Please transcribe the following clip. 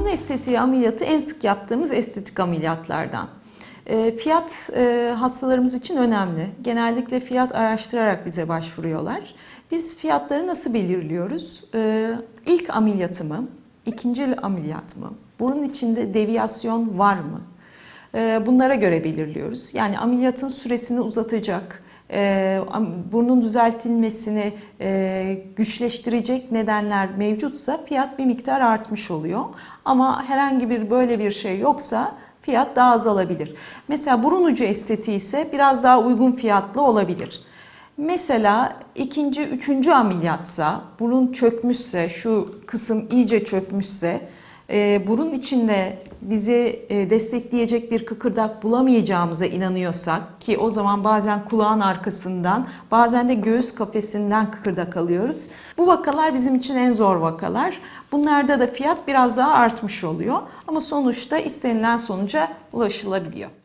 Burun estetiği ameliyatı en sık yaptığımız estetik ameliyatlardan. E, Fiyat e, hastalarımız için önemli. Genellikle fiyat araştırarak bize başvuruyorlar. Biz fiyatları nasıl belirliyoruz? E, İlk ameliyatı mı? İkinci ameliyat mı? Burun içinde deviyasyon var mı? E, Bunlara göre belirliyoruz. Yani ameliyatın süresini uzatacak, e, am- burnun düzeltilmesini e, güçleştirecek nedenler mevcutsa fiyat bir miktar artmış oluyor. Ama herhangi bir böyle bir şey yoksa fiyat daha azalabilir. Mesela burun ucu estetiği ise biraz daha uygun fiyatlı olabilir. Mesela ikinci, üçüncü ameliyatsa, burun çökmüşse, şu kısım iyice çökmüşse, e, burun içinde bizi e, destekleyecek bir kıkırdak bulamayacağımıza inanıyorsak ki o zaman bazen kulağın arkasından, bazen de göğüs kafesinden kıkırdak alıyoruz. Bu vakalar bizim için en zor vakalar. Bunlarda da fiyat biraz daha artmış oluyor ama sonuçta istenilen sonuca ulaşılabiliyor.